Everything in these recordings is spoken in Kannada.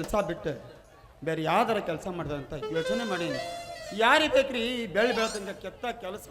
ಕೆಲಸ ಬಿಟ್ಟು ಬೇರೆ ಯಾವ್ದಾರ ಕೆಲಸ ಮಾಡ್ದಂತ ಯೋಚನೆ ಮಾಡೀನಿ. ಯಾರಿಗೆ ಬೇಕ್ರಿ? ಈ ಬೆಳೆ ಬೆಳೆದಂಗೆ ಕೆತ್ತ ಕೆಲಸ.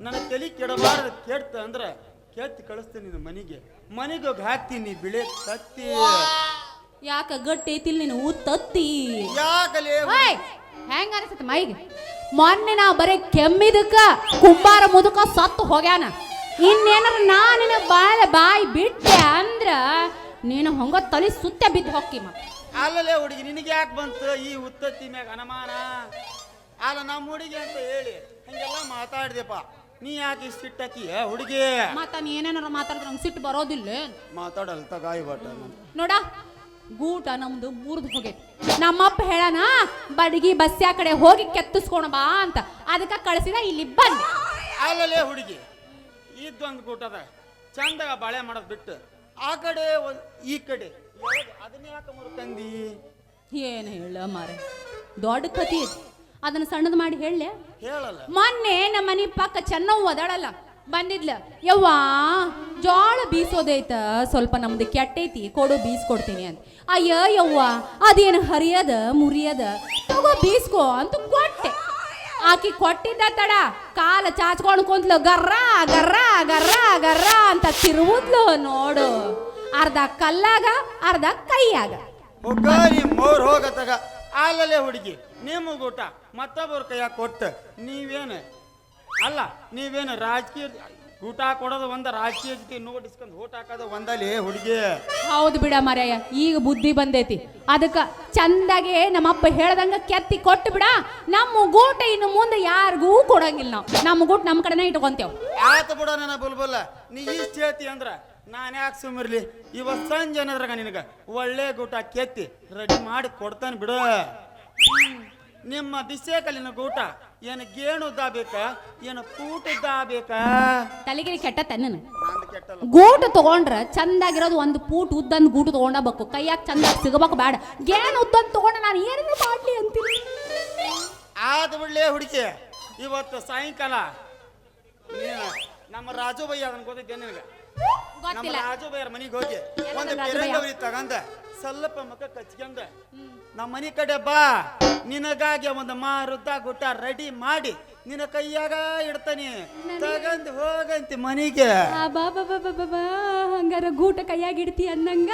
ನನ್ನ ತಲೆ ಕೆಡಬಾರದು ಕೆಡ್ತ ಅಂದ್ರೆ ಕೆತ್ತಿ ಕಳಿಸ್ತೀನಿ ನಿನ್ನ ಮನೆಗೆ. ಮನೆಗೆ ಹೋಗಿ ಹಾಕ್ತೀನಿ ಬಿಳೆ ಕತ್ತಿ ಯಾಕ ಗಟ್ಟಿ ಐತಿಲ್ ನೀನು ತತ್ತಿ? ಯಾಕಲೇ? ಓಯ್ ಹೆಂಗ ಅನಿಸುತ್ತೆ ಮೈಗೆ ಮೊನ್ನೆ ನಾ ಬರೀ ಕೆಮ್ಮಿದಕ್ಕ ಕುಂಬಾರ ಮುದುಕ ಸತ್ತು ಹೋಗ್ಯಾನ. ಇನ್ನೇನಾರ ನಾ ನಿನ್ನ ಬಾಳೆ ಬಾಯಿ ಬಿಟ್ಟೆ ಅಂದ್ರ ನೀನು ಹೊಂಗ ತಲೆ ಸುತ್ತ ಬಿದ್ದು ಹೋಗ್ತಿ ಮತ್ತೆ ಅಲ್ಲಲೇ ಹುಡುಗಿ ನಿನಗೆ ಯಾಕೆ ಬಂತು ಈ ಉತ್ತತ್ತಿ ಮ್ಯಾಗ ಅನುಮಾನ? ಅಲ್ಲ ನಮ್ಮ ಹುಡುಗಿ ಅಂತ ಹೇಳಿ. ಹಂಗೆಲ್ಲ ಮಾತಾಡ್ದೆಪ್ಪ. ನೀ ಯಾಕೆ ಸಿಟ್ಟಾಕಿ ಹುಡುಗಿ? ಮತ್ತ ನೀ ಏನೇನಾರ ಮಾತಾಡಿದ್ರೆ ನಂಗೆ ಸಿಟ್ಟು ಬರೋದಿಲ್ಲ. ಮಾತಾಡಲ್ ತಗಾಯಿ ಬಟ್ಟ ನೋಡ ಗೂಟ ನಮ್ದು ಮುರಿದು ಹೋಗೈತಿ. ನಮ್ಮಪ್ಪ ಹೇಳನ ಬಡಗಿ ಬಸ್ಸ್ಯಾ ಕಡೆ ಹೋಗಿ ಕೆತ್ತಿಸ್ಕೊಣ ಬಾ ಅಂತ. ಅದಕ್ಕೆ ಕಳಿಸಿದ ಇಲ್ಲಿ ಬಂದೆ. ಅಲ್ಲಲೇ ಹುಡುಗಿ ಇದ್ದೊಂದು ಗೂಟದ ಚಂದ ಬಾಳೆ ಮಾಡೋದು ಬಿಟ್ಟು ಆ ಕಡೆ ಒಂದ್ ಈ ಕಡೆ. ಅದನ್ನ ಯಾಕೆ ಮುರ್ಕಂದಿ? ಏನು ಹೇಳ ಮಾರೆ ದೊಡ್ಡ ಕತಿ ಐತಿ ಅದನ್ನ ಸಣ್ಣದು ಮಾಡಿ ಹೇಳಲೆ? ಹೇಳಲ್ಲ. ಮೊನ್ನೆ ನಮ್ಮ ಮನೆ ಪಕ್ಕ ಚೆನ್ನವ್ ಅದಾಳಲ್ಲ ಬಂದಿದ್ಲ. ಯವ್ವ ಜೋಳ ಬೀಸೋದೈತ ಸ್ವಲ್ಪ ನಮ್ದು ಕೆಟ್ಟೈತಿ ಕೊಡು ಬೀಸ್ಕೊಡ್ತೀನಿ ಅಂತ ಅಯ್ಯ ಯವ್ವ ಅದೇನು ಹರಿಯದ ಮುರಿಯದ? ತಗೋ ಬೀಸ್ಕೋ ಅಂತ ಕೊಟ್ಟೆ. ಆಕಿ ಕೊಟ್ಟಿದ್ದ ತಡ ಕಾಲ ಚಾಚ್ಕೊಂಡು ಕುಂತ್ಲು ಗರ್ರ ಗರ್ರ ಗರ್ರ ಗರ್ರ ಅಂತ ತಿರುವುದ್ಲು ನೋಡು. ಅರ್ಧ ಕಲ್ಲಾಗ ಅರ್ಧ ಕೈಯಾಗ. ಹುಡುಗಿ ನಿಮ್ಮ ಊಟ. ಮತ್ತೊಬ್ಬರ ಕೈಯಾಗ ಕೊಟ್ಟು ನೀವೇನು? ಅಲ್ಲ ನೀವೇನು ರಾಜಕೀಯ ಊಟ ಕೊಡೋದು ಒಂದ ರಾಜಕೀಯ ಜೊತೆ ನೋಡಿಸ್ಕೊಂಡು ಊಟ ಹಾಕೋದು ಒಂದಲ್ಲಿ ಹುಡುಗಿ? ಹೌದು ಬಿಡ ಮಾರಾಯ ಈಗ ಬುದ್ಧಿ ಬಂದೈತಿ. ಅದಕ್ಕ ಚಂದಾಗೆ ನಮ್ಮಪ್ಪ ಹೇಳ್ದಂಗ ಕೆತ್ತಿ ಕೊಟ್ಟು ಬಿಡ ನಮ್ಮ ಗೂಟ ಇನ್ನು ಮುಂದೆ ಯಾರಿಗೂ ಕೊಡಂಗಿಲ್ಲ ನಾವು. ನಮ್ಮ ಗೂಟ ನಮ್ಮ ಕಡೆನೇ ಇಟ್ಕೊಂತೇವ್. ಆತ ಬಿಡ ನನ್ನ ಬುಲ್ಬುಲ್ಲ ನೀ ಇಷ್ಟ ಹೇಳ್ತಿ ಅಂದ್ರ ನಾನು ಯಾಕೆ ಸುಮ್ಮಿರ್ಲಿ ಇವತ್ತು ಸಂಜೆ ಅನ್ನೋದ್ರಾಗ ನಿನಗೆ ಒಳ್ಳೆ ಗೂಟ ಕೆತ್ತಿ ರೆಡಿ ಮಾಡಿ ಕೊಡ್ತಾನೆ ಬಿಡು. ನಿಮ್ಮ ಬಿಸೇಕಲಿನ ಗೂಟ ಏನು ಗೇಣು ಬೇಕಾ ಏನು ಕೂಟ ಉದ್ದ ಬೇಕಾ ತಲೆಗಿರಿ ಕೆಟ್ಟ ತನ್ನ ಗೂಟ ತಗೊಂಡ್ರ ಚಂದಾಗಿರೋದು ಒಂದು ಪೂಟ್ ಉದ್ದಂದ್ ಗೂಟ ತಗೊಂಡಬೇಕು ಕೈಯಾಗ ಚಂದಾಗಿ ಸಿಗಬೇಕು ಬೇಡ. ಗೇಣು ಉದ್ದಂದ್ ತಗೊಂಡ ನಾನು ಏನೇನು ಮಾಡ್ಲಿ ಅಂತೀನಿ. ಆದ ಬಿಡ್ಲೇ ಹುಡುಗಿ ಇವತ್ತು ಸಾಯಂಕಾಲ. ನೀನು ನಮ್ಮ ರಾಜು ಬೈ ಅದನ್ನ ಗೊತ್ತೈತೆ ನಿನಗ? ನಮ್ಮ ರಾಜು ಬೈಯರ್ ಮನೆಗೆ ಹೋಗಿ ಒಂದು? ತಗಂದ ಸ್ವಲ್ಪ ಮಕ್ಕ ಕಚ್ಕೊಂಡ. ನಮ್ಮ ಮನೆ ಕಡೆ ಬಾ. ನಿನಗಾಗಿ ಒಂದು ಮಾರುದ್ದ ಗುಟ್ಟ ರೆಡಿ ಮಾಡಿ ನಿನ್ನ ಕೈಯಾಗ ಇಡ್ತಾನೆ. ತಗಂದ್ ಹೋಗಂತಿ ಮನಿಗೆ. ಆ ಬಾ ಬಾ ಬಾ ಬಾ ಬಾ ಬಾ, ಹಂಗಾರ ಗೂಟ ಕೈಯಾಗ ಇಡ್ತಿ ಅನ್ನಂಗ.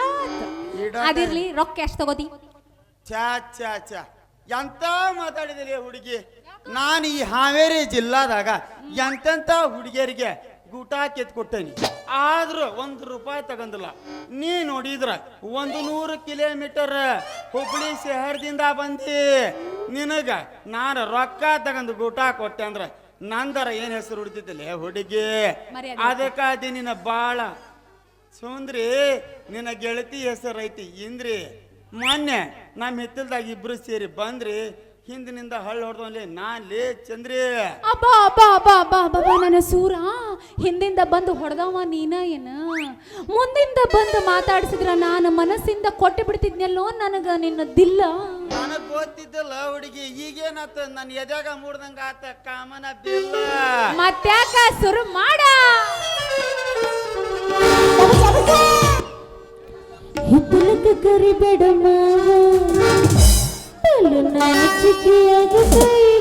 ಅದಿರ್ಲಿ ರೊಕ್ಕ ಎಷ್ಟು ತಗೋತಿ? ಚಾ ಚಾ ಚಾ ಎಂತ ಮಾತಾಡಿದಿರಿ ಹುಡುಗಿ? ನಾನು ಈ ಹಾವೇರಿ ಜಿಲ್ಲಾದಾಗ ಎಂತೆಂತ ಹುಡುಗಿಯರಿಗೆ ಗೂಟ ಕೊಡ್ತೇನೆ. ಆದ್ರೂ ಒಂದು ರೂಪಾಯಿ ತಗಂದಿಲ್ಲ. ನೀ ನೋಡಿದ್ರ ಒಂದು ನೂರು ಕಿಲೋಮೀಟರ್ ಹುಬ್ಳಿ ಶಹರದಿಂದ ಬಂದಿ. ನಿನಗ ನಾನು ರೊಕ್ಕ ತಗೊಂಡು ಗೂಟ ಕೊಟ್ಟೆ ಅಂದ್ರ ನಂದರ ಏನ್ ಹೆಸರು ಹುಡ್ತಿದ್ದಿಲ್ಲ ಹುಡುಗಿ. ಅದಕ್ಕಾದಿ ನಿನ್ನ ಬಾಳ ಸುಂದ್ರಿ. ನಿನ್ನ ಗೆಳತಿ ಹೆಸರು ಐತಿ ಇಂದ್ರಿ. ಮೊನ್ನೆ ನಮ್ಮ ಹಿತ್ತಲ್ದಾಗ ಇಬ್ರು ಸೇರಿ ಬಂದ್ರಿ. ಹಿಂದಿನಿಂದ ಹಳ್ಳ ಹೊಡೆದವನ್ಲಿ ನಾನ್ ಲೇ ಚಂದ್ರಿ. ಅಬ್ಬಾ ಅಬ್ಬಾ ಅಬ್ಬಾ ಅಬ್ಬಾ ಅಬ್ಬಾ ನನ್ನ ಸೂರ. ಹಿಂದಿಂದ ಬಂದು ಹೊಡೆದವ ನೀನ ಏನ? ಮುಂದಿಂದ ಬಂದು ಮಾತಾಡ್ಸಿದ್ರ ನಾನು ಮನಸ್ಸಿಂದ ಕೊಟ್ಟು ಬಿಡ್ತಿದ್ನಲ್ಲೋ ನನಗ ನಿನ್ನ ದಿಲ್ಲ. ನನಗ್ ಗೊತ್ತಿದ್ದಲ್ಲ ಹುಡುಗಿ ಈಗೇನಾತ? ನನ್ನ ಎದ್ಯಾಗ ಮೂಡ್ದಂಗ ಆತ? ಕಾಮನ ಬಿಲ್ಲ. ಮತ್ತ್ಯಾಕ ಶುರು ಮಾಡ. ಹಿತ್ತಲಕ್ಕೆ ಕರಿಬೇಡ ಮಾವ. ತಲೆ ನಾಚಿಕೆಯಾಗತೈತಿ ಹಿತ್ತಲಕ್ಕೆ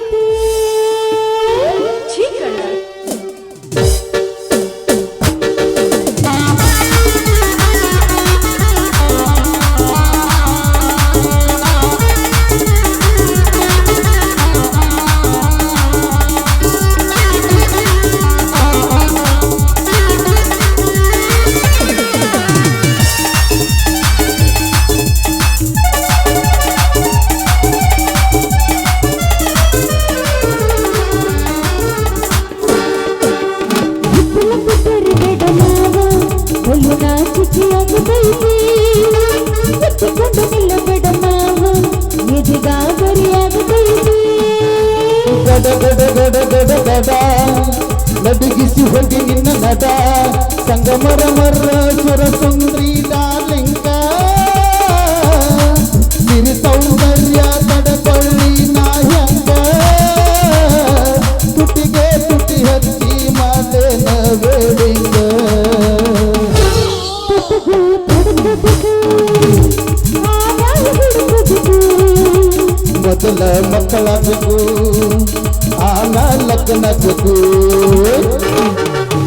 ತುಟಿ ಹಚ್ಚಿ ಮಾಲೇನ ವೇಡಿಂಗ ತುಟುಗು ತೊಡಗಬೇಕು ಆವಾಗ ಹುಡುಗಬೇಕು ಮೊದಲ ಮಕ್ಕಳಾಗಬೇಕು ಆನ ಲಗ್ನಬೇಕು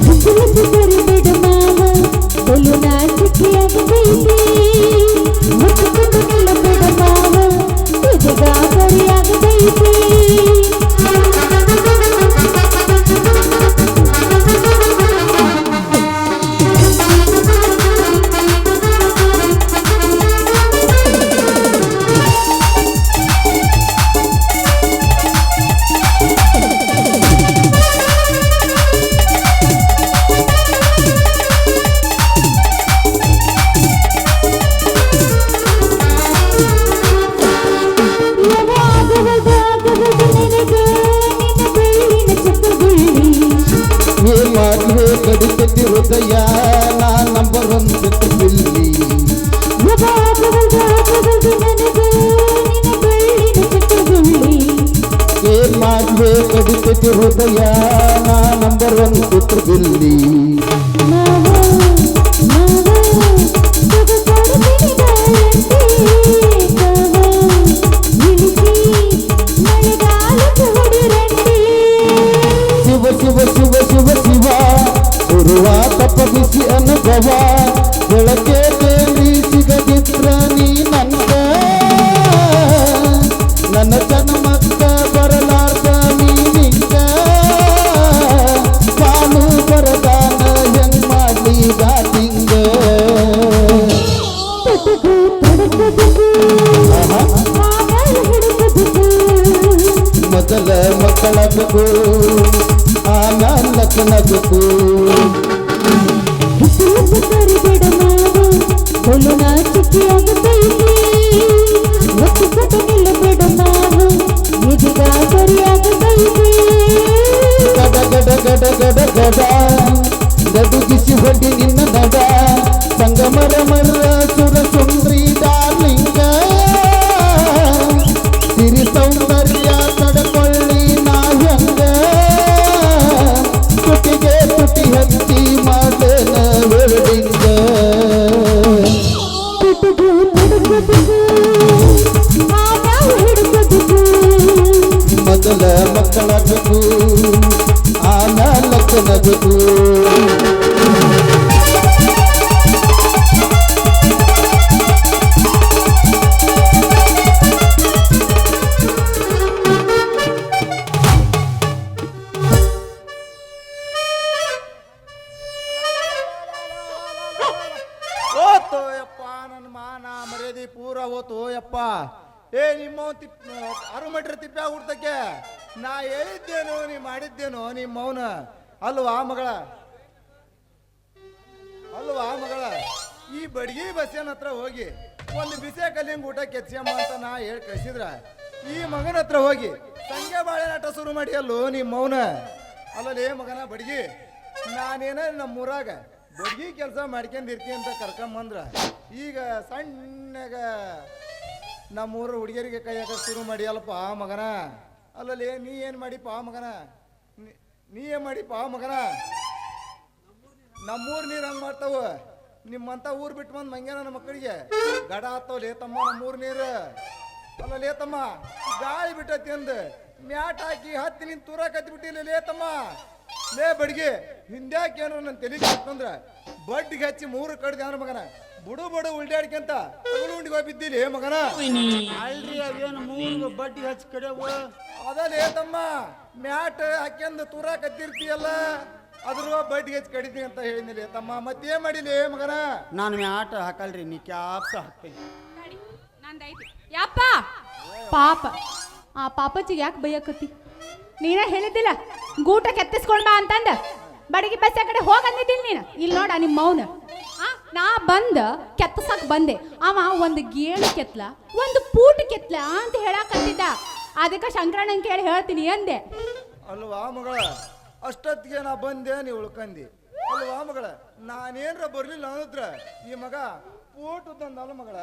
ಹಿತ್ತಲಕ್ಕೆ ಕರಿಬೇಡ ಮಾವ ತಲೆ ನಾಚಿಕೆಯಾಗತೈತಿ ಮುಟ್ಟುಕೊಂಡು ಕಡಿತತಿ ಹೃದಯ ನಾ ನಂಬರ್ ಒನ್ ಸೆಟ್ ಬಿಲ್ಲಿ ಲಗ್ನಬೇಕು ಓತೋ ಯಪ್ಪ, ನನ್ನ ಮಾನ ಮರ್ಯಾದೆ ಪೂರ ಓತೋ ಯಪ್ಪ. ಏ, ನಿಮ್ಮ ತಿಪ್ ಅರುಮಟ್ರ ತಿಪ್ಪ ಹುಡ್ತಕ್ಕೆ ನಾ ಹೇಳಿದ್ದೇನೋ, ನೀ ಮಾಡಿದ್ದೇನೋ ನಿಮ್ಮ ಮೌನ ಅಲ್ವಾ ಮಗಳ? ಅಲ್ವಾ ಮಗಳ? ಈ ಬಡ್ಗಿ ಬಸ್ಸಿನ ಹತ್ರ ಹೋಗಿ ಒಂದು ಬಿಸಿ ಕಲ್ಲಿಂಗ್ ಊಟ ಕೆತ್ಸಮ್ಮ ಅಂತ ನಾ ಹೇಳಿ ಕಳಿಸಿದ್ರ. ಈ ಮಗನ ಹತ್ರ ಹೋಗಿ ಬಾಳೆ ಬಾಳೆನಾಟ ಶುರು ಮಾಡಿ ಅಲ್ಲೋ ನೀ ಮೌನ ಅಲ್ಲಲೇ ಮಗನ ಬಡ್ಗಿ, ನಾನೇನ ನಮ್ಮೂರಾಗ ಬಡ್ಗಿ ಕೆಲಸ ಮಾಡ್ಕೊಂಡಿರ್ತಿ ಅಂತ ಕರ್ಕೊಂಬಂದ್ರ, ಈಗ ಸಣ್ಣಗ ನಮ್ಮೂರ ಹುಡುಗಿಯರಿಗೆ ಕೈ ಹಾಕ ಶುರು ಮಾಡಿ ಅಲ್ಲಪ್ಪ ಮಗನ? ಅಲ್ಲಲ್ಲಿ ನೀ ಏನು ಮಾಡಿಪ್ಪ ಮಗನ? ನೀ- ಏ ಮಾಡಿ ಮಾಡಿಪ್ಪ ಮಗನ. ನಮ್ಮೂರ್ ನೀರು ಹಂಗೆ ಮಾಡ್ತಾವ. ನಿಮ್ಮಂತ ಊರ್ ಬಿಟ್ಟು ಬಂದ್ ಮಂಗ್ಯ ನನ್ನ ಮಕ್ಕಳಿಗೆ. ಗಡ ಆತಾವ ಲೇ ತಮ್ಮ ನಮ್ಮೂರ್ ನೀರು. ಅಲ್ಲ ಲೇ ತಮ್ಮ ಗಾಳಿ ಬಿಟ್ಟತಿ ಅಂದ. ಮ್ಯಾಟ್ ಹಾಕಿ ಹತ್ತಿ ನಿನ್ ತೂರ ಕತ್ತಿ ಬಿಟ್ಟಿಲ್ಲ ಲೇ ಬಡ್ಗಿ, ಹಿಂದ್ಯಾಕೆ ಏನಾರ ನನ್ನ ತಲೆ ಅಂತಂದ್ರ ಬಡ್ಡಿಗೆ ಹಚ್ಚಿ ಮೂರು ಕಡ್ದ ಮಗನ? ಬುಡು ಬಡು ಉಲ್ಟಾಡ್ಕಂತ ಉಂಡಿಗೆ ಹೋಗಿ ಬಿದ್ದಿಲಿ ಮಗನ? ಅಲ್ರಿ ಅವೇನು ಮೂರು ಬಡ್ಡಿ ಹಚ್ಚಿ ಕಡೆ ಅದಲ್ಲೇ ತಮ್ಮ ಮ್ಯಾಟ್ ಹಾಕ್ಯಂದು ತೂರ ಕತ್ತಿರ್ತೀಯಲ್ಲ ಅದ್ರ ಬಡ್ಡಿ ಹಚ್ಚಿ ಕಡಿತೀನಿ ಅಂತ ಹೇಳಿದ್ನಿಲೆ ತಮ್ಮ ಮತ್ತೇನ್ ಮಾಡಿಲಿ ಮಗನ? ನಾನು ಮ್ಯಾಟ್ ಹಾಕಲ್ರಿ ನೀ ಕ್ಯಾಪ್ಸ ಹಾಕ್ತೀನಿ ಯಪ್ಪ! ಪಾಪ. ಆ ಪಾಪಚ್ಚಿಗೆ ಯಾಕೆ ಬೈಯಕತ್ತಿ? ನೀನ ಹೇಳಿದ್ದಿಲ್ಲ ಗೂಟ ಕೆತ್ತಿಸ್ಕೊಂಡ ಅಂತಂದ. ಬಡಗಿ ಬಸ್ ಆ ಕಡೆ ಹೋಗಂದಿದ್ದಿಲ್ಲ ನೀನು. ಇಲ್ಲಿ ನೋಡ ನಿಮ್ಮ ಮೌನ. ನಾ ಬಂದ, ಕೆತ್ತಸಕ್ ಬಂದೆ. ಅವ ಒಂದು ಗೇಳು ಕೆತ್ಲ, ಒಂದು ಪೂಟ ಕೆತ್ಲ ಅಂತ ಹೇಳಾಕತ್ತಿದ್ದ. ಅದಕ್ಕೆ ಶಂಕರಣ್ಣ ಕೇಳಿ ಹೇಳ್ತೀನಿ ಅಂದೆ. ಅಲ್ವಾ ಮಗಳ? ಅಷ್ಟೊತ್ತಿಗೆ ನಾ ಬಂದೆ ನೀ ಉಳ್ಕಂದಿ. ಅಲ್ವಾ ಮಗಳ? ನಾನೇನ್ರ ಬರ್ಲಿಲ್ಲ ಅನ್ನದ್ರ ಈ ಮಗ ಊಟದಂದ ಅಲ್ಲ ಮಗಳ.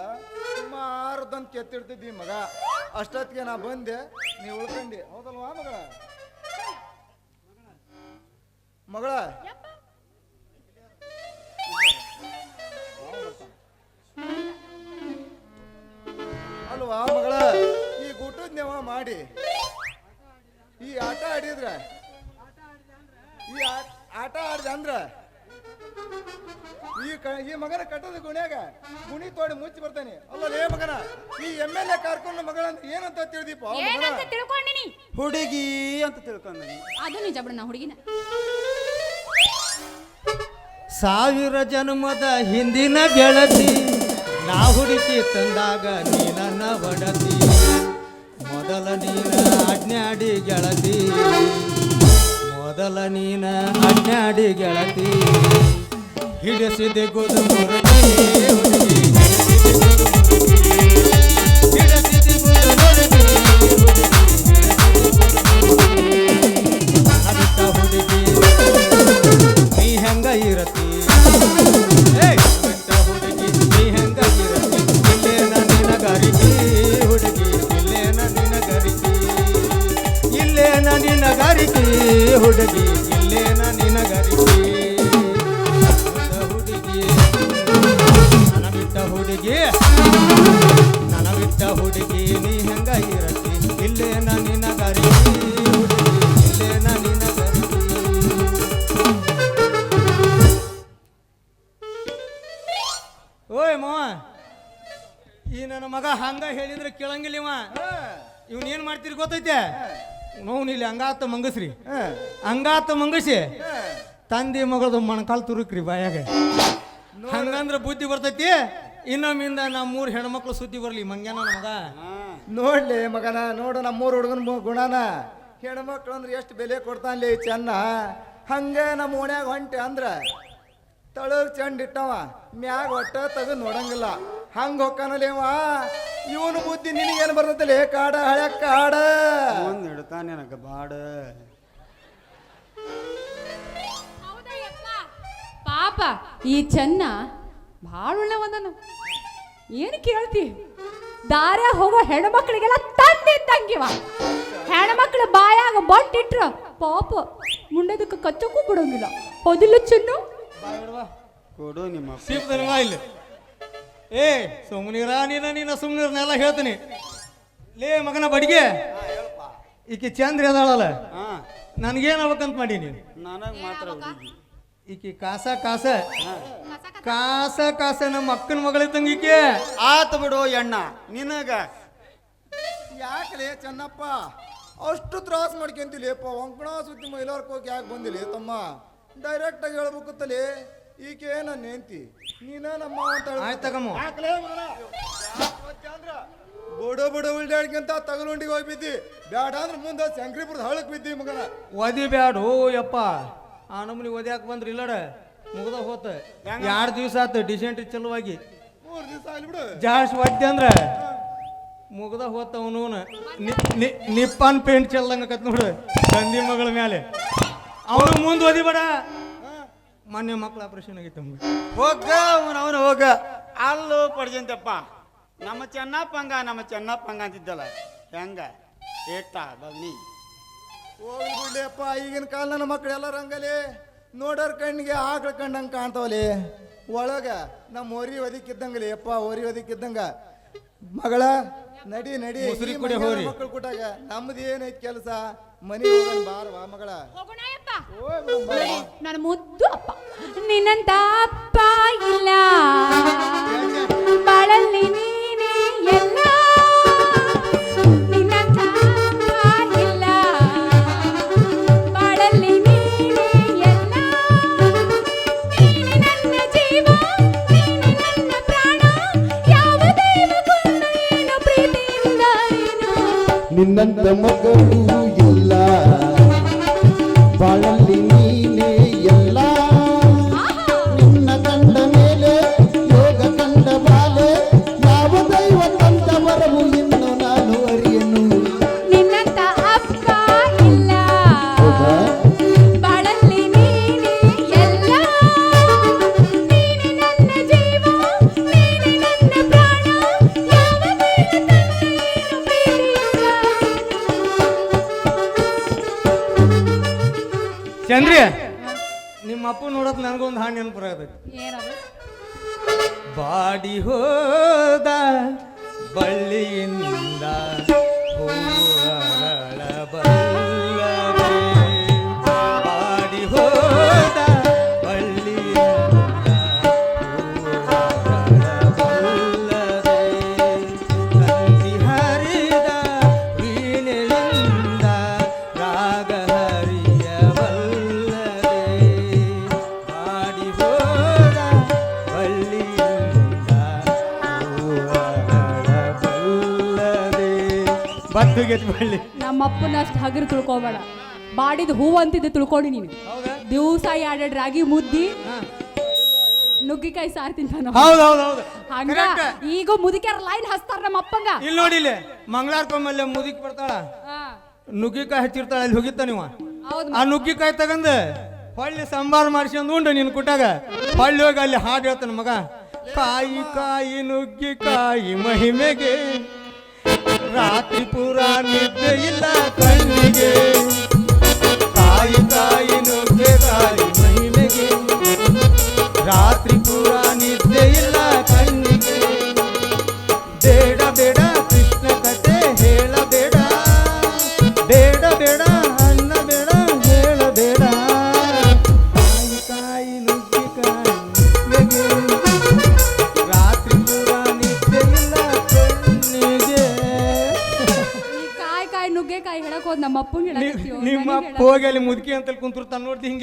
ಸುಮಾರದಂತ ಕೆತ್ತಿಡ್ತಿದ್ದಿ ಮಗ. ಅಷ್ಟೊತ್ತಿಗೆ ನಾ ಬಂದೆ, ನೀ ಉಳ್ಕಂಡಿ ಹೌದಲ್ವಾ ಮಗಳ? ಮಗಳ ಅಲ್ವಾ ಮಗಳ? ಈ ಗುಟ್ಟದ ನೆವ ಮಾಡಿ. ಈ ಆಟ ಆಡಿದ್ರ? ಈ ಆಟ ಆಡ್ದ ಅಂದ್ರ? ಈ ಕ- ಈ ಮಗನ ಕಟ್ಟದ ಗುಣ್ಯಾಗ ಗುಣಿ ತೋಡಿ ಮುಚ್ಚಿ ಬರ್ತಾನೆ. ಅಲ್ಲ ನೇ ಮಗನ ಈ ಎಂ ಎಲ್ ಎ ಕಾರ್ಕೊಂಡ ಮಗಳ ಅಂತ ಏನಂತ ತಿಳಿದಿಪ್ಪ ಏನಂತ ತಿಳ್ಕೊಂಡಿನಿ? ಹುಡುಗಿ ಅಂತ ತಿಳ್ಕೊಂಡಿ ಅದು ನಿಜ ಬಿಡ ನಾ ಹುಡುಗಿನ. ಸಾವಿರ ಜನ್ಮದ ಹಿಂದಿನ ಗೆಳತಿ. ನಾ ಹುಡುಕಿ ತಂದಾಗ ನೀ ನನ್ನ ಒಡತಿ. ಮೊದಲ ನೀನ ಅಜ್ಞಾಡಿ ಗೆಳತಿ. ಮೊದಲ ನೀನ ಅಜ್ಞಾಡಿ ಗೆಳತಿ. ಹಿಡಿಸಿದೆ ಗುದು ಮುರುಗಿ ಹುಡುಗಿ. ಹಿಡಿಸಿದೆ ಗುದು ಮುರುಗಿ ಅದಿಟ್ಟ ಹುಡುಗಿ, ನೀ ಹೆಂಗ ಇರತಿ? ನಿನ ಗರಿಕಿ ಹುಡುಗಿ ಇಲ್ಲೇನ ನಿನಗರಿಕೆ? ಹುಡುಗಿ ನನ್ನ ಬಿಟ್ಟ ಹುಡುಗಿ ನನ್ನ ಬಿಟ್ಟ ಹುಡುಗಿ ನೀ ಹೆಂಗ ಇರತಿ ಇಲ್ಲೇನ ನಿನಗರಿಕೆ? ಹುಡುಗಿ ಇಲ್ಲೇನ ನಿನಗರಿಕೆ? ಓಯ್ ಮಾವ ಈ ನನ್ನ ಮಗ ಹಂಗ ಹೇಳಿದ್ರೆ ಕೇಳಂಗಿಲ್ಲ ಇವ. ಇವ್ನ ಏನ್ ಮಾಡ್ತೀರಿ ಗೊತ್ತೈತೆ? ನೋವು ಇಲ್ಲಿ ಹಂಗಾತ ಮಂಗಸ್ರಿ. ಹಂಗಾತ ಮಂಗಸಿ ತಂದೆ ಮಗಳದು ಮಣಕಾಲ್ ತುರುಕ್ರಿ ಬಾಯಾಗ. ಹಂಗಂದ್ರ ಬುದ್ಧಿ ಬರ್ತೈತಿ? ಇನ್ನೊಮ್ಮಿಂದ ನಮ್ಮ ಮೂರು ಹೆಣ್ಮಕ್ಳು ಸುದ್ದಿ ಬರ್ಲಿ ಮಂಗ್ಯಾನ ಮಗ. ನೋಡ್ಲಿ ಮಗನ ನೋಡು ನಮ್ಮ ಮೂರು ಹುಡುಗನ ಗುಣನ. ಹೆಣ್ಮಕ್ಳು ಅಂದ್ರೆ ಎಷ್ಟು ಬೆಲೆ ಕೊಡ್ತಾನ್ಲಿ ಚೆನ್ನ? ಹಂಗೆ ನಮ್ಮ ಓಣ್ಯಾಗ ಹೊಂಟೆ ಅಂದ್ರ ತಳಗ್ ಚಂಡ್ ಇಟ್ಟವ ಮ್ಯಾಗ ಒಟ್ಟ ತಗ ನೋಡಂಗಿಲ್ಲ. ಹಂಗ ಹೊಕ್ಕನಲೇವ ಇವನು ಬುದ್ಧಿ ನಿನಗೇನು ಬರ್ತೈತಲೇ ಕಾಡ ಹಳೆ ಕಾಡ. ಒಂದು ಹಿಡ್ತಾನೆ ನನಗೆ ಬಾಡ. ಪಾಪ ಈ ಚೆನ್ನ ಭಾಳ ಒಳ್ಳೆವದನು ಏನು ಕೇಳ್ತಿ? ದಾರ ಹೋಗೋ ಹೆಣ್ಮಕ್ಳಿಗೆಲ್ಲ ತಂದಿದ್ದಂಗಿವ. ಹೆಣ್ಮಕ್ಳ ಬಾಯಾಗ ಬಟ್ಟಿಟ್ರ ಪಾಪ ಮುಂಡದಕ್ಕೆ ಕಚ್ಚಕ್ಕೂ ಬಿಡೋಂಗಿಲ್ಲ. ಹೌದಿಲ್ಲ ಚೆನ್ನು. ಕೊಡು ನಿಮ್ಮ ಏ ಸುಮ್ನಿರ ನೀನ ನೀನ ಸುಮ್ನಿರ್ನೆಲ್ಲ ಹೇಳ್ತೀನಿ. ಲೇ ಮಗನ ಬಡಿಗೆ. ಈಕಿ ಚಂದ್ರ ಅದಾಳಲ್ಲ. ಹಾ. ನನ್ಗೇನ್ ಆಗ್ಬೇಕಂತ ಮಾಡಿ ನೀನು? ನನಗೆ ಮಾತ್ರ ಹುಡುಗಿ. ಈಕಿ ಕಾಸ ಕಾಸ. ಕಾಸ ಕಾಸ ನಮ್ಮ ಅಕ್ಕನ ಮಗಳಿದ್ದಂಗ ಈಕೆ. ಆತ ಬಿಡು ಎಣ್ಣ ನಿನಗ. ಯಾಕಲೇ ಚೆನ್ನಪ್ಪ? ಅಷ್ಟು ತ್ರಾಸ ಮಾಡ್ಕೊಂತಿಲೇಪ ಒಂಕಣ ಸುದ್ದಿ ಮೈಲಾರ್ಕ್ ಹೋಗಿ ಯಾಕೆ ಬಂದಿಲ್ಲ ತಮ್ಮ? ಡೈರೆಕ್ಟ್ ಆಗಿ ಹೇಳ್ಬೇಕತ್ತಲೇ ಈಕೆ ನನ್ನ ಹೆಂಡ್ತಿ? ನೀನ ನಮ್ಮ ಮಾವ ಅಂತ ಹೇಳ್ಬೇಕು. ಆಯ್ತ್ ತಗಮ್ಮ. ಯಾಕ್ಲೇ ಮಗನ? ಯಾಕ್ ಗೊತ್ತಾ ಅಂದ್ರ? ಬುಡ ಬುಡ ಉಲ್ಡಾಡ್ಕೊಂತ ತಗಲುಂಡಿಗೆ ಹೋಗಿ ಬಿದ್ದಿ ಬ್ಯಾಡ ಅಂದ್ರೆ ಮುಂದೆ ಶಂಕ್ರಿಪುರದ ಹಳಕ್ ಬಿದ್ದಿ ಮಗನ. ಒದಿ ಬ್ಯಾಡ ಯಪ್ಪ. ಆ ನಮ್ನಿ ಒದ್ಯಾಕ ಬಂದ್ರಿ ಇಲ್ಲಡ. ಮುಗ್ದ ಹೋತ. ಎರಡು ದಿವಸ ಆತು? ಡಿಸೆಂಟ್ರಿ ಚಲುವಾಗಿ. ಮೂರು ದಿವಸ ಆಗ್ಲಿ ಬಿಡು. ಜಾಸ್ತಿ ಒದ್ದೆ ಅಂದ್ರೆ ಮುಗ್ದ ಹೋತವನು ನಿಪ್ಪನ್ ಪೇಂಟ್ ಚೆಲ್ಲಂಗ ಕತ್ ನೋಡು. ತಂದಿ ಮಗಳ ಮೇಲೆ ಅವನು ಮುಂದೆ ಓದಿಬೇಡ. ಮೊನ್ನೆ ಮಕ್ಳು ಆಪರೇಷನ್ ಆಗಿತ್ತು ನಮ್ಗೆ ಹೋಗ ಅವನು ಅವನು ಹೋಗ. ಅಲ್ಲೂ ಪಡ್ಜಂತಪ್ಪ. ನಮ್ಮ ಚೆನ್ನಪ್ಪಂಗ ನಮ್ಮ ಚೆನ್ನಪ್ಪಂಗ ಅಂತಿದ್ದಲ್ಲ. ಹೆಂಗ? ಏಟ ಬಗ್ನಿ ಹೋಗ್ಲಿ ಬಿಡ್ಲಿಯಪ್ಪ ಈಗಿನ ಕಾಲ ನನ್ನ ಮಕ್ಳು ಎಲ್ಲ ರಂಗಲಿ ನೋಡೋರ್ ಕಣ್ಣಿಗೆ ಆಕಳ ಕಂಡಂಗೆ ಕಾಣ್ತಾವಲಿ. ಒಳಗ ನಮ್ಮ ಓರಿ ಒದಿಕ್ಕಿದ್ದಂಗಲಿ ಅಪ್ಪ ಓರಿ ಒದಿಕ್ಕಿದ್ದಂಗ ಮಗಳ ನಡಿ ನಡಿ ಹೋರಿ. ಮಕ್ಕಳು ಕೂಟಾಗ ನಮ್ದು ಏನೈತಿ ಕೆಲಸ? ಮನಿ ಹೋಗೋಣ ಬಾರವಾ ಮಗಳ ನನ್ನ ಮುದ್ದು ಅಪ್ಪ. ನಿನ್ನಂತ ಅಪ್ಪ ಇಲ್ಲ. ಬಾಳಲ್ಲಿ ನೀನೇ ಎಲ್ಲ. ನಿನ್ನಂತ ಅಪ್ಪ ಇಲ್ಲ. ಬಾಳಲ್ಲಿ ನೀನೇ ಎಲ್ಲ. ನೀನೆ ನನ್ನ ಜೀವ ನೀನೆ ನನ್ನ ಪ್ರಾಣ. ಯಾವ ದೈವಕ್ಕೊಂದು ಏನು ಪ್ರೀತಿಯಿಂದ ಏನು ನಿನ್ನಂತ ಮಗಳು ಇಲ್ಲ ಬತ್ತುಗೆತ್ ಬಳ್ಳಿ ನಮ್ಮಪ್ಪನ ಅಷ್ಟು ಹಗರು ತಿಳ್ಕೊಬೇಡ. ಬಾಡಿದ ಹೂವು ಅಂತಿದ್ದು ತಿಳ್ಕೊಂಡು ನೀನು. ದಿವಸ ಎರಡೆರಡು ರಾಗಿ ಮುದ್ದಿ ನುಗ್ಗಿಕಾಯಿ ಸಾರು ತಿಂತಾನ ಹೌದು ಹೌದು ಹೌದು. ಹಂಗ Correct. ಈಗ ಮುದುಕ್ಯಾರ ಲೈನ್ ಹಚ್ತಾರ ನಮ್ಮ ಅಪ್ಪಂಗ. ಇಲ್ಲಿ ನೋಡಿ ಇಲ್ಲಿ ಮಂಗಳಾರ್ಕೊಮ್ಮಲ್ಲಿ ಮುದುಕಿ ಬರ್ತಾಳ. ನುಗ್ಗಿಕಾಯಿ ಹಚ್ಚಿರ್ತಾಳ ಅಲ್ಲಿ ಹೋಗಿತ್ತ ನೀವ ಹೌದ್ ಆ ನುಗ್ಗಿಕಾಯಿ ತಗಂದ ಹೊಳ್ಳಿ ಸಂಬಾರ ಮಾಡಿಸ್ಕೊಂಡು ಉಂಡು ನಿನ್ ಕುಟ್ಟಾಗ ಹೊಳ್ಳಿ ಹೋಗಿ ಅಲ್ಲಿ ಹಾಡು ಹೇಳ್ತಾನ ಮಗ. ಕಾಯಿ ಕಾಯಿ ನುಗ್ಗಿಕಾಯಿ ಮಹಿಮೆಗೆ ರಾತ್ರಿ ಪೂರ ನಿದ್ದೆ ಇಲ್ಲ ಕಣ್ಣಿಗೆ.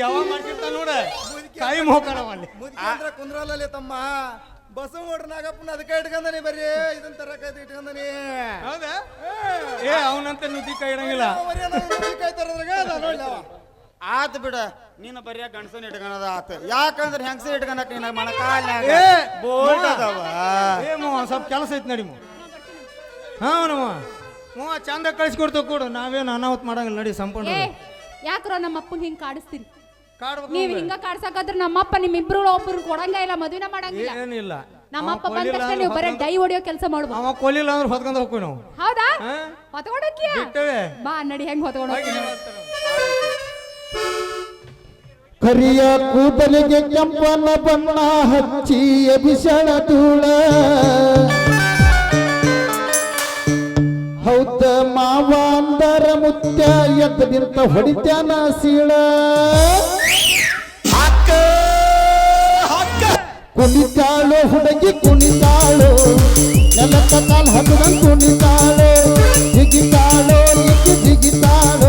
ಯಾವಾಗ ಮಾಡ್ತಿರ್ತಾನ ನೋಡ. ಕಾಯಿ ಮೋಕಣವ ಅಲ್ಲಿ ಅಂದ್ರೆ ಕುಂದ್ರಲ್ಲೇ ತಮ್ಮ. ಬಸವ ನೋಡ್ರಿ ನಾಗಪ್ಪನ ಅದಕ್ಕೆ ಇಟ್ಕೊಂಡನಿ ಬರ್ರಿ. ಇದನ್ನ ತರಕ ಇಟ್ಕೊಂಡನಿ. ಹೌದಾ? ಏ ಅವನಂತ ಕೈ ಇಡಂಗಿಲ್ಲ. ಆತ್ ಬಿಡ ನೀನು ಬರಿಯ ಗಂಡಸನ್ ಇಟ್ಕೊಳದ ಆತ. ಯಾಕಂದ್ರೆ ಹೆಂಗಸ ಇಟ್ಕೊಳಕ್ ನಿನ್ನ ಮಣಕಾಲ ಏ, ಬೋಲ್ಡ್. ಅದಾವ. ಏ ಸ್ವಲ್ಪ ಕೆಲಸ ಐತಿ ನಡಿ ಮವ ಹಾ ನವ ಮವ ಚಂದ ಕಳಿಸ್ಕೊಡ್ತೇವೆ ಕೊಡು. ನಾವೇನು ಅನಾಹುತ ಮಾಡಂಗಿಲ್ಲ ನಡಿ ಸಂಪೂರ್ಣ ಯಾಕ್ರ ನಮ್ಮ ಅಪ್ಪಂಗೆ ಹಿಂಗೆ ಕಾಡಿಸ್ತೀರಿ? ಕಾಡ್ಬೇಕು ನೀವ್ ಹಿಂಗ ಕಾಡ್ಸಕಾದ್ರ ನಮ್ಮಪ್ಪ ನಿಮ್ಮಿಬ್ರು ಒಬ್ರು ಕೊಡಂಗ ಇಲ್ಲ ಮದುವೆನ ಮಾಡಂಗಿಲ್ಲ. ಏನಿಲ್ಲ. ನಮ್ಮಪ್ಪ ಬಂದ ತಕ್ಷಣ ಅಂದ್ರೆ ನೀವು ಬರೀ ಡೈ ಹೊಡಿಯೋ ಕೆಲಸ ಮಾಡ್ಬೋದು. ಅವ ಕೊಲಿಲ್ಲ ಅಂದ್ರೆ ಹೊತ್ಕೊಂಡ್ ಹೋಗ್ತೀವಿ ನಾವು. ಹೌದಾ? ಹಾ? ಹೊತ್ಕೊಂಡೋಕಿಯ ಬಿಟ್ಟವೆ. ಬಾ ನಡಿ ಹೆಂಗ್ ಹೊತ್ಕೊಂಡು ಹೋಗಿ ಕರಿಯ ಕೂದಲಿಗೆ ಕೆಂಪನ ಬಣ್ಣ ಹಚ್ಚಿ ಎಬಿಸಣ ತೂಳ ಹೌದ ಮಾವ ಅಂದರ ಮುತ್ಯ ಎದ್ದ ನಿಂತ ಹೊಡಿತ್ಯಾನ ಸೀಳ. ಕುಣಿತಾಳು ಹುಡುಗಿ ಕುಣಿತಾಳು ನೆಲಕ್ಕ ಕಾಲ್ ಹತ್ತದಂಗ್ ಕುಣಿತಾಳು. ಜಿಗಿತಾಳು ಜಿಗಿತಾಳೆ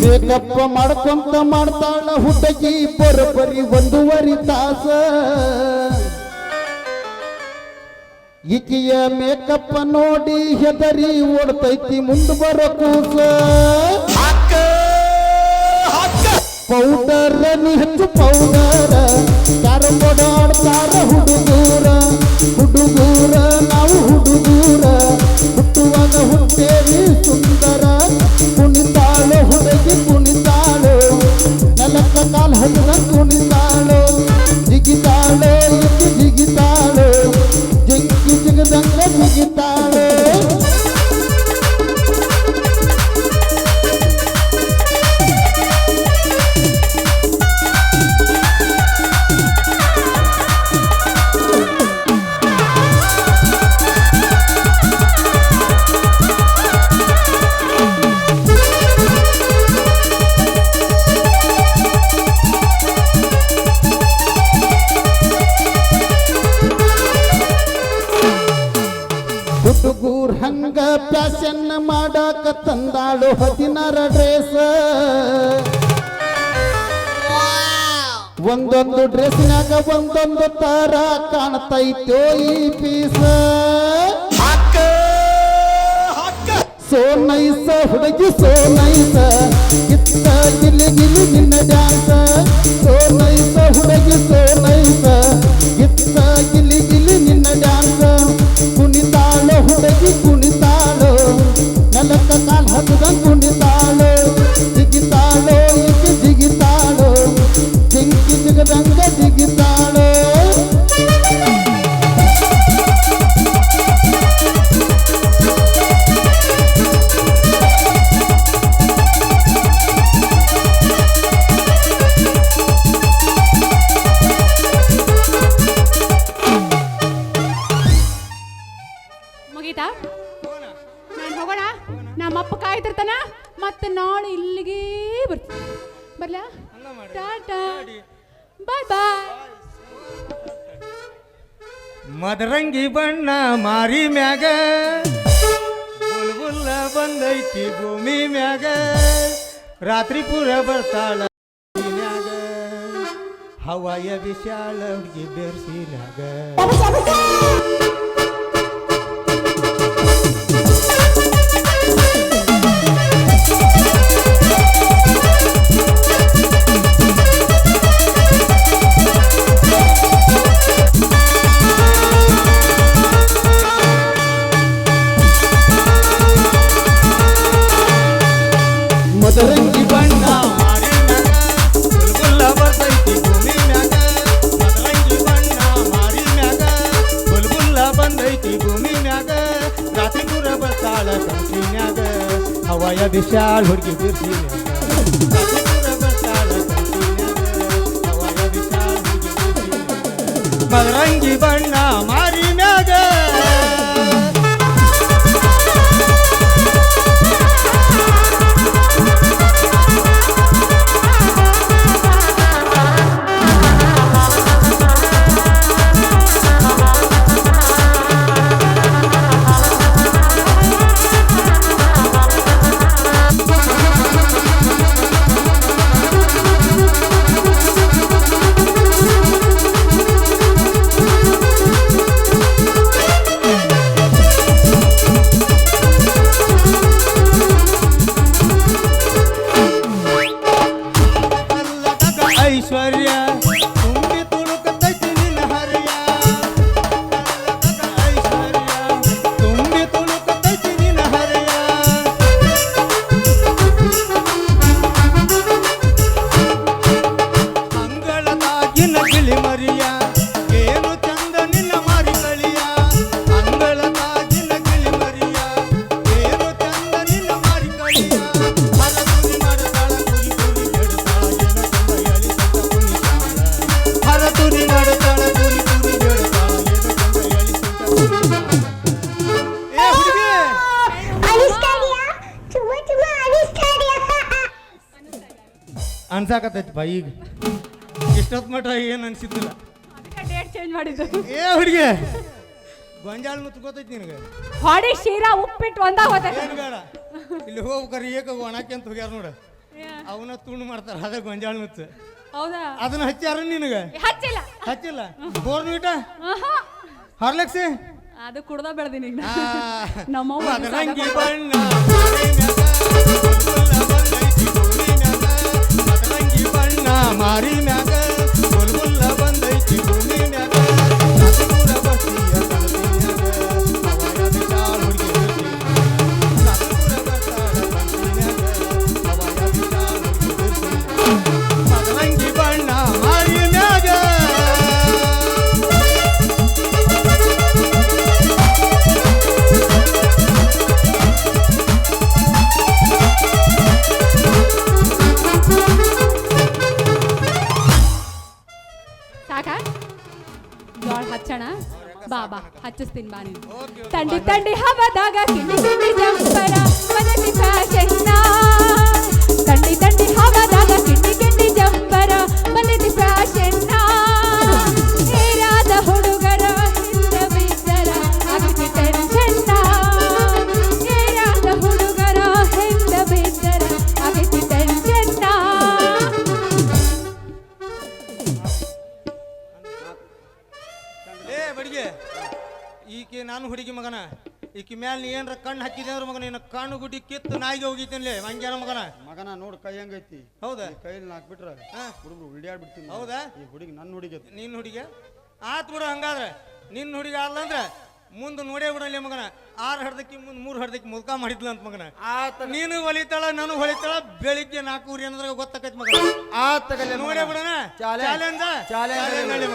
ಬೇಕಪ್ಪ ಮಾಡ್ಕೊಂತ ಮಾಡ್ತಾಳ ಹುಡುಗಿ ಬರೋಬ್ಬರಿ ಒಂದೂವರೆ ತಾಸ ಈಕೆಯ ಮೇಕಪ್ಪ ನೋಡಿ ಹೆದರಿ ಓಡ್ತೈತಿ ಮುಂದೆ ಬರೋ ಕೂಸ ಪೌಡರ್ ನೀ ಹಚ್ಚು ಪೌಡರ್ ಕ್ಯಾರಂ ಬೋರ್ಡ್ ಆಡ್ತಾರ ಹುಡುಗೂರ ಹುಡುಗೂರ ನಾವು ಹುಡುಗೂರ ಹುಟ್ಟುವಾಗ ಹುಟ್ಟೇವಿ ಸುಂದರ काल हज़रत को निंदा ತಂದಾಳು ಹದಿನಾರ ಡ್ರೆಸ್ ಒಂದೊಂದು ಡ್ರೆಸ್ನಾಗ ಒಂದೊಂದು ತರ ಕಾಣ್ತೈತೋ ಈ ಪೀಸ ಸೋನೈಸ ಹುಡುಗಿ ಸೋನೈಸ ಇತ್ತ ಗಿಲಿ ಗಿಲಿ ನಿನ್ನ ಡ್ಯಾನ್ಸ ಸೋನೈಸ ಹುಡುಗಿ ಸೋನೈಸ Kundi Ta ಬರ್ತಾಳ ಹವಾಯ ವಿಶಾಲ ಹುಡುಗಿ ಬೆರ್ಸಿನಾಗ विशाल ಹುಡುಗಿ ಬಿರ್ಸಿನ ಮಗರಂಗಿ ಬಣ್ಣ. ಈಗ ಇಷ್ಟೊತ್ತು ಮಟ್ಟ ಏನು ಅನಿಸಿದ್ದಿಲ್ಲ. ಡೇಟ್ ಚೇಂಜ್ ಮಾಡಿದ್ದು. ಏ ಹುಡುಗಿ ಗೊಂಜಾಳ ಮುತ್ಕೋತೈತಿ ನಿನಗೆ? ಹೊಡಿ ಶೀರಾ ಉಪ್ಪಿಟ್ಟು ಒಂದ ಹೋತೈತಿ ಏನು ಬೇಡ ಇಲ್ಲಿ ಹೋಗ್ಬೇಕಾರೆ ಏಕ ಒಣಕ್ಕೆ ಅಂತ ಹೋಗ್ಯಾರ ನೋಡು. ಅವನ ತುಂಡು ಮಾಡ್ತಾರೆ ಅದೇ ಗೊಂಜಾಳ ಮುತ್ತು. ಹೌದಾ? ಅದನ್ನ ಹಚ್ಚಾರ ನಿನಗೆ? ಹಚ್ಚಿಲ್ಲ. ಹಚ್ಚಿಲ್ಲ? ಬೋರ್ನ್ ವಿಟ ಹಾರ್ಲೆಕ್ಸಿ? ಅದು ಕುಡ್ದ ಬೆಳೆದಿನಿ ನಮ್ಮವ್ವ ಅದ್ರಂಗಿ ಬಣ್ಣ ಮಾರಿ ಮ್ಯಾಗ ಬಂದೈತಿ ಭೂಮಿ ಮ್ಯಾಗ ಹಚ್ಚಿಸ್ತೀನಿ ಬಾ ನೀನು ತಂಡಿ ತಂಡಿ ಹವದಾಗ ಕಿಂಡಿ ಕಿಂಡಿ ಕಣ್ಣು ಗುಡಿ ಕಿತ್ತು ನಾಯಿಗೆ ಹೋಗಿದ್ದೀನಿ ಮಂಗ್ಯಾನ ಮಗನ? ಮಗನ ನೋಡ್ ಕೈ ಹೆಂಗೈತಿ? ಹೌದಾ? ಈ ಕೈಲಿ ನಾಕ್ ಬಿಟ್ರ ಹಾ. ಹುಡುಗರು ಉಲ್ಡ್ಯಾಡ್ ಬಿಡ್ತೀನಿ ಹೌದಾ? ಈ ಹುಡುಗಿ ನನ್ನ ಹುಡುಗಿ. ನಿನ್ನ ಹುಡುಗಿ? ಆತ್ ಬಿಡು ಹಂಗಾದ್ರೆ. ನಿನ್ನ ಹುಡುಗಿ ಅಲ್ಲ ಅಂದ್ರೆ ಮುಂದೆ ನೋಡೇ ಬಿಡಲಿ ಮಗನ. ಆರು ಹಡ್ದಕ್ಕಿ ಮುಂದೆ ಮೂರು ಹಡ್ದಕ್ಕಿ ಮುದ್ಕ ಮಾಡಿದ್ಲ ಅಂತ ಮಗನ. ಆತ ನೀನು ಹೊಲಿತಾಳ ನಾನು ಹೊಲಿತಾಳ ಬೆಳಿಗ್ಗೆ ನಾಲ್ಕೂರಿ ಅನ್ನೋದ್ರಾಗ ಗೊತ್ತಾಕೈತಿ ಮಗನ. ಆತ ನೋಡೇ ಬಿಡೋಣ? ಚಾಲೆಂಜ್. ಚಾಲೆಂಜ್? ಮಗನ.